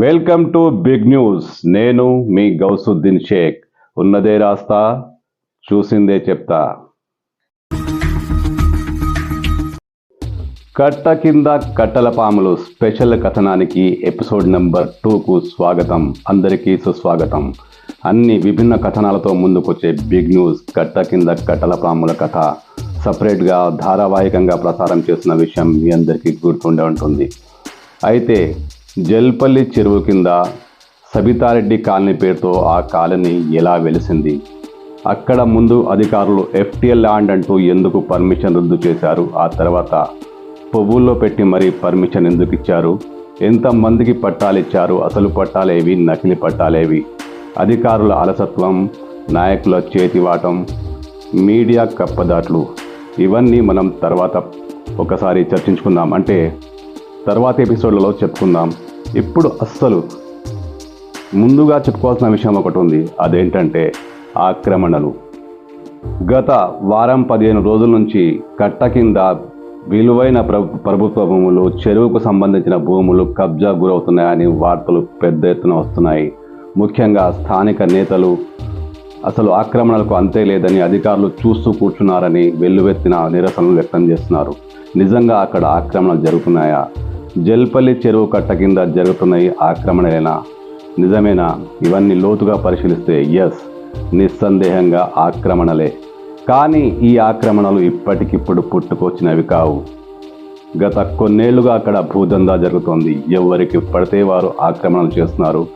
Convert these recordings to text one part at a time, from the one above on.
Welcome to big news. నేను మీ గౌసుద్దీన్ షేక్. ఉన్నదే రాస్తా చూసిందే చెప్తా. కట్ట కింద కట్టల పాములు స్పెషల్ కథనానికి ఎపిసోడ్ నెంబర్ టూకు స్వాగతం. అందరికీ సుస్వాగతం. అన్ని విభిన్న కథనాలతో ముందుకొచ్చే బిగ్ న్యూస్ కట్ట కింద కట్టల పాముల కథ. సపరేట్గా ధారావాహికంగా ప్రసారం చేసిన విషయం మీ అందరికీ గుర్తుండే ఉంటుంది. అయితే జల్పల్లి చెరువు కింద సబితారెడ్డి కాలనీ పేరుతో ఆ కాలనీ ఎలా వెలిసింది? అక్కడ ముందు అధికారులు ఎఫ్టీఎల్ ల్యాండ్ అంటూ ఎందుకు పర్మిషన్ రద్దు చేశారు? ఆ తర్వాత పువ్వుల్లో పెట్టి మరీ పర్మిషన్ ఎందుకు ఇచ్చారు? ఎంతమందికి పట్టాలు ఇచ్చారు? అసలు పట్టాలేవి నకిలీ పట్టాలేవి? అధికారుల అలసత్వం నాయకుల చేతివాటం మీడియా కప్పదాట్లు ఇవన్నీ మనం తర్వాత ఒకసారి చర్చించుకుందాం. అంటే తర్వాత ఎపిసోడ్లలో చెప్పుకుందాం. ఇప్పుడు అస్సలు ముందుగా చెప్పుకోవాల్సిన విషయం ఒకటి ఉంది. అదేంటంటే ఆక్రమణలు. గత వారం పదిహేను రోజుల నుంచి కట్ట కింద విలువైన ప్రభు ప్రభుత్వ భూములు చెరువుకు సంబంధించిన భూములు కబ్జా గురవుతున్నాయని వార్తలు పెద్ద ఎత్తున వస్తున్నాయి. ముఖ్యంగా స్థానిక నేతలు అసలు ఆక్రమణలకు అంతే లేదని అధికారులు చూస్తూ కూర్చున్నారని వెల్లువెత్తిన నిరసనలు వ్యక్తం చేస్తున్నారు. నిజంగా అక్కడ ఆక్రమణలు జరుగుతున్నాయా? జల్పల్లి చెరువు కట్ట కింద జరుగుతున్న ఈ ఆక్రమణలేనా? నిజమేనా? ఇవన్నీ లోతుగా పరిశీలిస్తే ఎస్ నిస్సందేహంగా ఆక్రమణలే. కానీ ఈ ఆక్రమణలు ఇప్పటికిప్పుడు పుట్టుకొచ్చినవి కావు. గత కొన్నేళ్ళుగా అక్కడ భూదందా జరుగుతోంది. ఎవరికి పడితే వారు ఆక్రమణలు చేస్తున్నారు.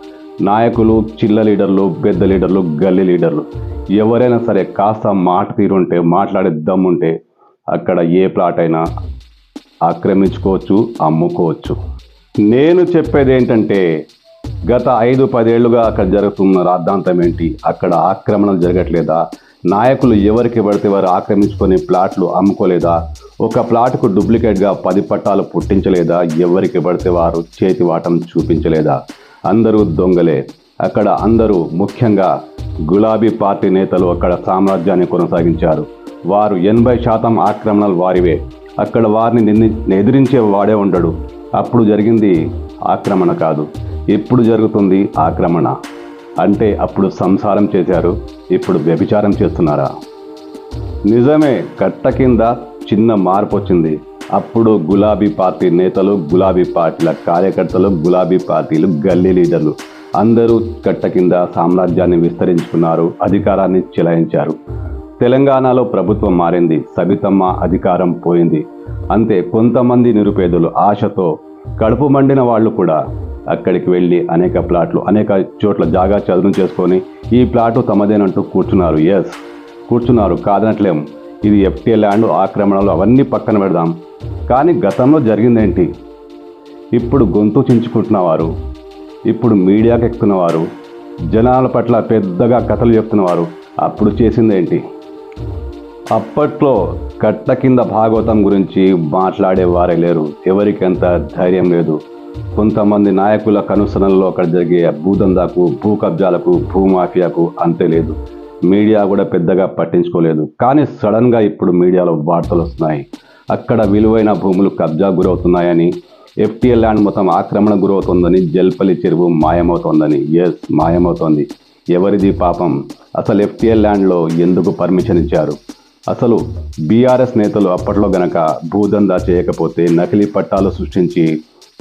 నాయకులు చిల్ల లీడర్లు పెద్ద లీడర్లు గల్లీ లీడర్లు. ఎవరైనా సరే కాస్త మాట తీరుంటే మాట్లాడే దమ్ముంటే అక్కడ ఏ ప్లాట్ అయినా ఆక్రమించుకోవచ్చు అమ్ముకోవచ్చు. నేను చెప్పేది ఏంటంటే గత ఐదు పదేళ్ళుగా అక్కడ జరుగుతున్న రాద్ధాంతం ఏంటి? అక్కడ ఆక్రమణలు జరగట్లేదా? నాయకులు ఎవరికి పడితే వారు ఆక్రమించుకొని ప్లాట్లు అమ్ముకోలేదా? ఒక ప్లాట్కు డూప్లికేట్గా పది పట్టాలు పుట్టించలేదా? ఎవరికి పడితే వారు చేతి వాటం చూపించలేదా? అందరూ దొంగలే. అక్కడ అందరూ ముఖ్యంగా గులాబీ పార్టీ నేతలు అక్కడ సామ్రాజ్యాన్ని కొనసాగించారు. వారు ఎనభై శాతం ఆక్రమణలు వారివే. అక్కడ వారిని నింది ఎదిరించే వాడే ఉండడు. అప్పుడు జరిగింది ఆక్రమణ కాదు. ఇప్పుడు జరుగుతుంది ఆక్రమణ? అంటే అప్పుడు సంసారం చేశారు ఇప్పుడు వ్యభిచారం చేస్తున్నారా? నిజమే కట్ట కింద చిన్న మార్పు వచ్చింది. అప్పుడు గులాబీ పార్టీ నేతలు గులాబీ పార్టీల కార్యకర్తలు గులాబీ పార్టీలు గల్లీ లీడర్లు అందరూ కట్ట కింద సామ్రాజ్యాన్ని విస్తరించుకున్నారు అధికారాన్ని చెలాయించారు. తెలంగాణలో ప్రభుత్వం మారింది సబితమ్మ అధికారం పోయింది. అంతే కొంతమంది నిరుపేదలు ఆశతో కడుపు మండిన వాళ్ళు కూడా అక్కడికి వెళ్ళి అనేక ప్లాట్లు అనేక చోట్ల జాగా చదును చేసుకొని ఈ ప్లాటు తమదేనంటూ కూర్చున్నారు. ఎస్ కూర్చున్నారు. కాదనట్లేం. ఇది ఎఫ్టీ ల్యాండ్ ఆక్రమణలు అవన్నీ పక్కన పెడదాం. కానీ గతంలో జరిగిందేంటి? ఇప్పుడు గొంతు చించుకుంటున్నవారు ఇప్పుడు మీడియాకి ఎక్కుతున్నవారు జనాల పట్ల పెద్దగా కథలు చెప్తున్నవారు అప్పుడు చేసిందేంటి? అప్పట్లో కట్ట కింద భాగవతం గురించి మాట్లాడేవారే లేరు. ఎవరికి ధైర్యం లేదు. కొంతమంది నాయకుల కనుసనల్లో అక్కడ జరిగే భూదందాకు భూ కబ్జాలకు భూమాఫియాకు అంతే లేదు. మీడియా కూడా పెద్దగా పట్టించుకోలేదు. కానీ సడన్గా ఇప్పుడు మీడియాలో వార్తలు వస్తున్నాయి. అక్కడ విలువైన భూములు కబ్జా గురవుతున్నాయని ఎఫ్టీఎల్ ల్యాండ్ మొత్తం ఆక్రమణ గురవుతుందని జల్పల్లి చెరువు మాయమవుతోందని ఎస్ మాయమవుతోంది. ఎవరిది పాపం? అసలు ఎఫ్టీఎల్ ల్యాండ్లో ఎందుకు పర్మిషన్ ఇచ్చారు? అసలు బీఆర్ఎస్ నేతలు అప్పట్లో గనక భూదందా చేయకపోతే నకిలీ పట్టాలు సృష్టించి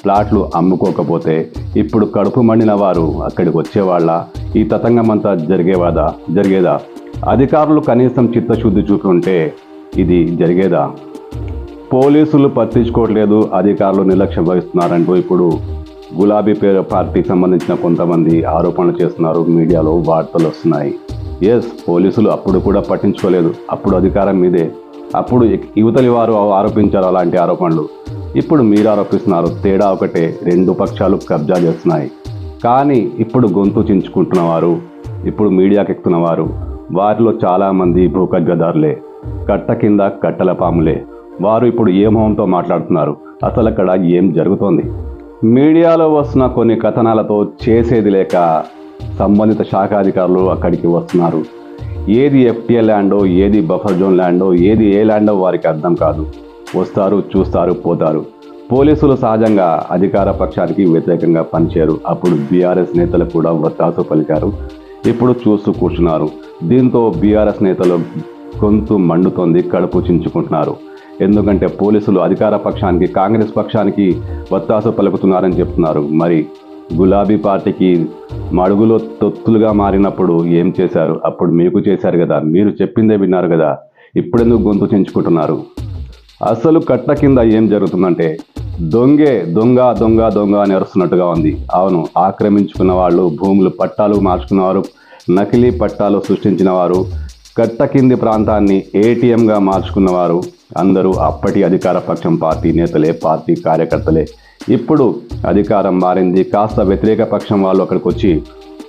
ప్లాట్లు అమ్ముకోకపోతే ఇప్పుడు కడుపు మండిన వారు అక్కడికి వచ్చేవాళ్ళ ఈ తతంగమంతా జరిగేవాదా? జరిగేదా? అధికారులు కనీసం చిత్తశుద్ధి చూపి ఉంటే ఇది జరిగేదా? పోలీసులు పట్టించుకోవట్లేదు అధికారులు నిర్లక్ష్యం వహిస్తున్నారంటూ ఇప్పుడు గులాబీ పేరు పార్టీకి సంబంధించిన కొంతమంది ఆరోపణలు చేస్తున్నారు మీడియాలో వార్తలు వస్తున్నాయి. ఎస్ పోలీసులు అప్పుడు కూడా పట్టించుకోలేదు. అప్పుడు అధికారం మీదే. అప్పుడు యువతలి వారు ఆరోపించారు అలాంటి ఆరోపణలు. ఇప్పుడు మీరు ఆరోపిస్తున్నారు తేడా ఒకటే రెండు పక్షాలు కబ్జా చేస్తున్నాయి. కానీ ఇప్పుడు గొంతు చించుకుంటున్నవారు ఇప్పుడు మీడియాకి ఎక్కుతున్నవారు వారిలో చాలామంది భూకబ్జదారులే కట్ట కింద కట్టల పాములే. వారు ఇప్పుడు ఏ మొహంతో మాట్లాడుతున్నారు? అసలు అక్కడ ఏం జరుగుతోంది? మీడియాలో వస్తున్న కొన్ని కథనాలతో చేసేది లేక సంబంధిత శాఖాధికారులు అక్కడికి వస్తున్నారు. ఏది ఎఫ్టీఏ ల్యాండో ఏది బఫర్ జోన్ ల్యాండో ఏది ఏ ల్యాండో వారికి అర్థం కాదు. వస్తారు చూస్తారు పోతారు. పోలీసులు సహజంగా అధికార పక్షానికి వ్యతిరేకంగా పనిచేయరు. అప్పుడు బీఆర్ఎస్ నేతలు కూడా వత్తాసు పలికారు. ఇప్పుడు చూస్తూ కూర్చున్నారు. దీంతో బీఆర్ఎస్ నేతలు గొంతు మండుతోంది కడుపు చించుకుంటున్నారు. ఎందుకంటే పోలీసులు అధికార పక్షానికి కాంగ్రెస్ పక్షానికి వత్తాసు పలుకుతున్నారని చెప్తున్నారు. మరి గులాబీ పార్టీకి మడుగులో తొత్తులుగా మారినప్పుడు ఏం చేశారు? అప్పుడు మీకు చేశారు కదా మీరు చెప్పిందే విన్నారు కదా ఇప్పుడెందుకు గొంతు చెంచుకుంటున్నారు? అసలు కట్ట కింద ఏం జరుగుతుందంటే దొంగే దొంగ దొంగ దొంగ అని అరుస్తున్నట్టుగా ఉంది. అవును ఆక్రమించుకున్న వాళ్ళు భూములు పట్టాలు మార్చుకున్నవారు నకిలీ పట్టాలు సృష్టించిన వారు కట్ట కింది ప్రాంతాన్ని ఏటీఎంగా మార్చుకున్నవారు అందరూ అప్పటి అధికార పక్షం పార్టీ నేతలే పార్టీ కార్యకర్తలే. ఇప్పుడు అధికారం మారింది. కాస్త వ్యతిరేక పక్షం వాళ్ళు అక్కడికి వచ్చి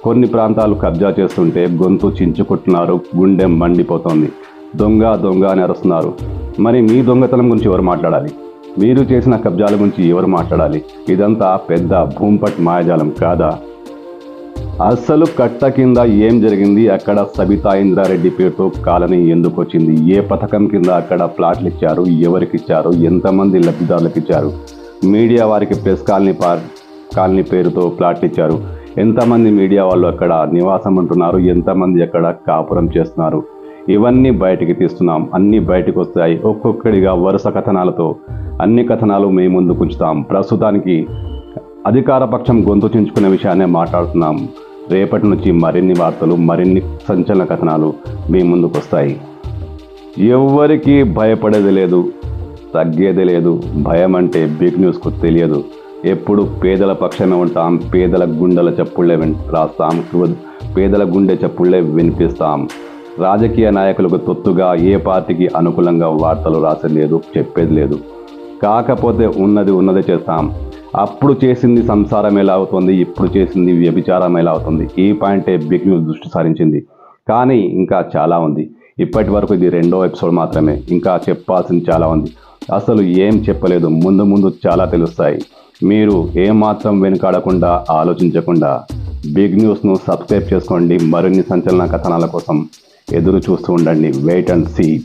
కొన్ని ప్రాంతాలు కబ్జా చేస్తుంటే గొంతు చించుకుంటున్నారు. గుండె మండిపోతోంది. దొంగ దొంగ అని అరుస్తున్నారు. మరి మీ దొంగతనం గురించి ఎవరు మాట్లాడాలి? మీరు చేసిన కబ్జాల గురించి ఎవరు మాట్లాడాలి? ఇదంతా పెద్ద భూంపట్ మాయాజాలం కాదా? అసలు కట్ట కింద ఏం జరిగింది? అక్కడ సబితా ఇంద్రారెడ్డి పేరుతో కాలనీ ఎందుకు వచ్చింది? ఏ పథకం కింద అక్కడ ప్లాట్లు ఇచ్చారు? ఎవరికి ఇచ్చారు? ఎంతమంది లబ్ధిదారులకు ఇచ్చారు? మీడియా వారికి ప్రెస్ కాలనీ పార్ కాలనీ పేరుతో ప్లాట్లు ఇచ్చారు. ఎంతమంది మీడియా వాళ్ళు అక్కడ నివాసం ఉంటున్నారు? ఎంతమంది అక్కడ కాపురం చేస్తున్నారు? ఇవన్నీ బయటికి తీస్తున్నాం. అన్నీ బయటకు వస్తాయి. ఒక్కొక్కడిగా వరుస కథనాలతో అన్ని కథనాలు మేము ముందుకు ఉంచుతాం. ప్రస్తుతానికి అధికార పక్షం గొంతు చించుకునే విషయాన్నే మాట్లాడుతున్నాం. రేపటి నుంచి మరిన్ని వార్తలు మరిన్ని సంచలన కథనాలు మీ ముందుకు వస్తాయి. ఎవ్వరికీ భయపడేది లేదు. తగ్గేది లేదు. భయం అంటే బిగ్ న్యూస్కు తెలియదు. ఎప్పుడు పేదల పక్షమే ఉంటాం. పేదల గుండెల చప్పుళ్ళే విన్ రాస్తాం. పేదల గుండె చప్పుళ్ళే వినిపిస్తాం. రాజకీయ నాయకులకు తొత్తుగా ఏ పార్టీకి అనుకూలంగా వార్తలు రాసేది లేదు చెప్పేది లేదు. కాకపోతే ఉన్నది ఉన్నదే చేస్తాం. అప్పుడు చేసింది సంసారం ఎలా అవుతుంది? ఇప్పుడు చేసింది వ్యభిచారం ఎలా అవుతుంది? ఈ పాయింటే బిగ్ న్యూస్ దృష్టి సారించింది. కానీ ఇంకా చాలా ఉంది. ఇప్పటి వరకు ఇది రెండో ఎపిసోడ్ మాత్రమే. ఇంకా చెప్పాల్సింది చాలా ఉంది. అసలు ఏం చెప్పలేదు. ముందు ముందు చాలా తెలుస్తాయి. మీరు ఏమాత్రం వెనుకాడకుండా ఆలోచించకుండా బిగ్ న్యూస్ను సబ్స్క్రైబ్ చేసుకోండి. మరిన్ని సంచలన కథనాల కోసం ఎదురు చూస్తూ ఉండండి. Wait and see.